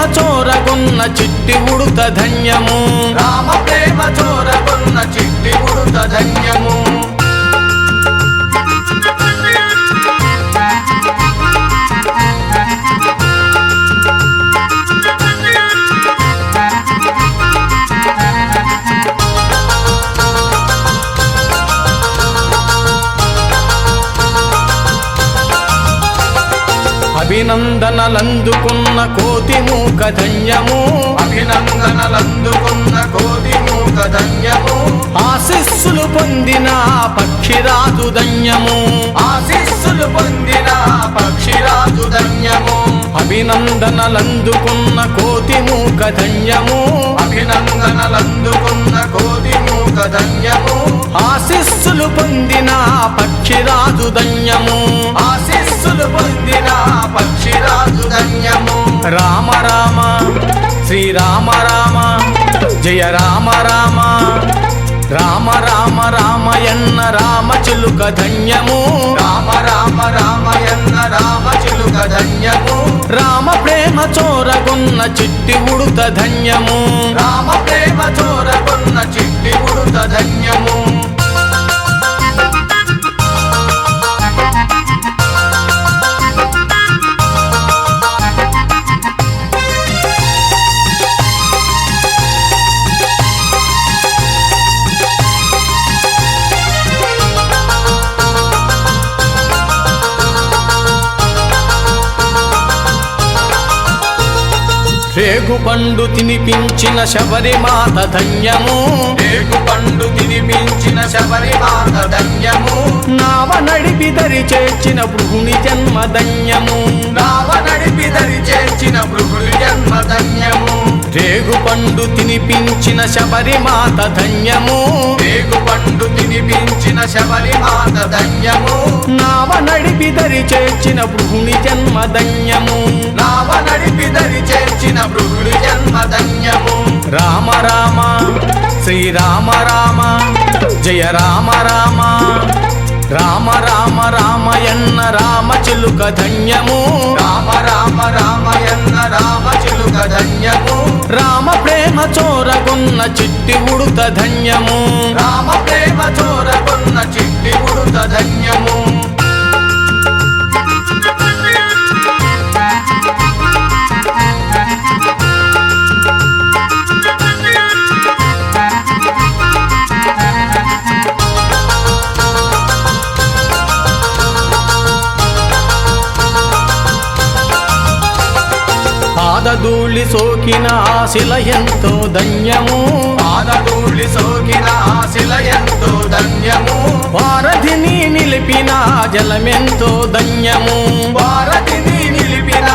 చోరగొన్న చిట్టి ఉడుత ధన్యము. రామ ప్రేమ చోరగొన్న చిట్టి ఉడుత ధన్యము. అభినందనలందుకున్న కోతి మూక ధన్యము. అభినందనలందుకున్న కోటి మూక ధన్యము. ఆశిస్సులు పొందిన పక్షిరాజు ధన్యము. ఆశీస్సులు పొందిన పక్షిరాజు ధన్యము. అభినందనలందుకున్న కోతి మూక ధన్యము. అభినందనలందుకున్న కోటి మూక ధన్యము. ఆశిస్సులు పొందిన పక్షిరాజు ధన్యము. రామ రామ శ్రీరామ రామ జయ రామ రామ. రామ రామ రామయన్న రామ చిలుక ధన్యము. రామ రామ రామయన్న రామ చిలుక ధన్యము. రామ ప్రేమ చోరకున్న చిట్టి ఉడుత ధన్యము. రామ ప్రేమ చోరకున్న చిట్టి ఉడుత ధన్యము. రేగు పండు తినిపించిన శబరిమాత ధన్యము. రేగు పండు తినిపించిన శబరిమాత ధన్యము. నావ నడిపి దరి చేర్చిన భృగుని జన్మ ధన్యము. నావ నడిపి దరి చేర్చిన భృగుడి జన్మ ధన్యము. రేగు పండు తినిపించిన శబరిమాత ధన్యము. రేగు పండు తినిపించిన శబరిమాత ధన్యము. నావ నడిపి దరి చేర్చిన భృగుని జన్మ ధన్యము. నావ నడిపి దరి చేర్చిన భృగుడి జన్మ ధన్యము. రామ రామ శ్రీరామ రామ జయ రామ రామ. రామ రామ రామయన్న రామ చిలుక ధన్యము. రామ రామ రామయన్న రామ చిలుక ధన్యము. రామ ప్రేమ చోరగొన్న చిట్టి ఉడుత ధన్యము. రామ ప్రేమ చోరకొన్న చిట్టి ఉడుత ధన్యము. పాదధూళి సోకిన ఆశిల ఎంతో ధన్యము. పాదధూళి సోకిన ఆశిల ఎంతో ధన్యము. వారధిని నిలిపిన జలమెంతో ధన్యము. భారతిని నిలిపిన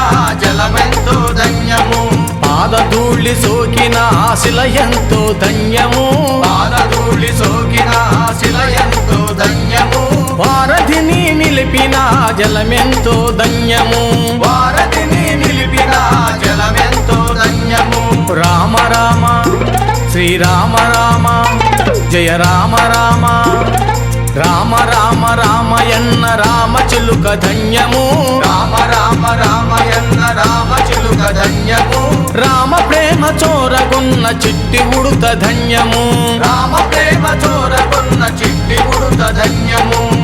జలమెంతో ధన్యము. పాదధూళి సోకిన ఆశిల ఎంతో ధన్యము. పాదధూళి సోకిన ఆశిల ఎంతో ధన్యము. వారధిని నిలిపిన జలమెంతో ధన్యము. శ్రీరామ రామ జయ రామ రామ. రామ రామ రామయన్న రామ చిలుక ధన్యము. రామ రామ రామయన్న రామ చిలుక ధన్యము. రామ ప్రేమ చోరగొన్న చిట్టి ఉడుత ధన్యము. రామ ప్రేమ చోరకొన్న చిట్టి ఉడుత ధన్యము.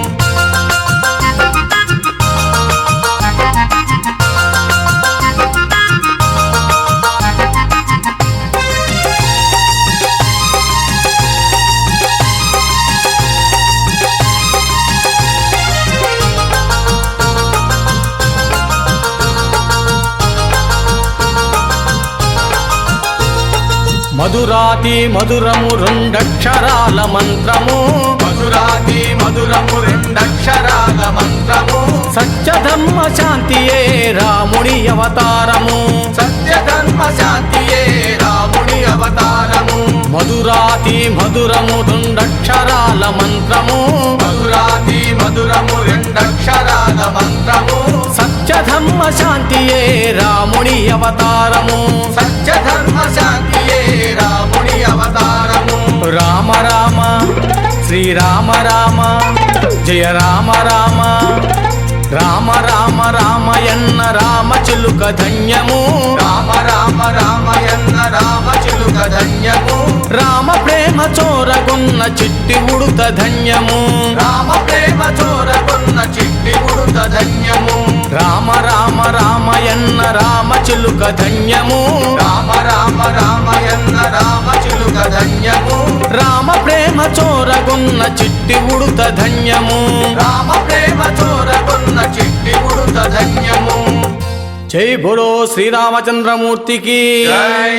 మధురాతి మధురము రెండక్షరాల మంత్రము. మధురాతి మధురము రెండక్షరాల మంత్రము. సత్యధర్మ శాంతియే రాముడి అవతారము. సత్య ధర్మ శాంతియే రాముడి అవతారము. మధురాతి మధురము రెండక్షరాల మంత్రము. మధురాతి మధురము రెండక్షరాల మంత్రము. సత్యధర్మ శాంతియే రాముని అవతారము. సత్యధర్మ అవతారము రామ రామ శ్రీరామ రామ జయ రామ రామ. రామ రామ రామయన్న రామ చిలుక ధన్యము. రామ రామ రామయన్న రామ చిలుక ధన్యము. రామ ప్రేమ చోరగొన్న చిట్టి ఉడుత ధన్యము. రామ ప్రేమ చోరకున్న చిట్టి రామయన్న రామ చిలుక ధన్యము. రామ రామ రామయన్న రామ చిలుక ధన్యము రామ ప్రేమ చోరగున్న చిట్టి ఉడుత ధన్యము. రామ ప్రేమ చోరగున్న చిట్టి ఉడుత ధన్యము జై బోలో శ్రీరామచంద్రమూర్తికి. జై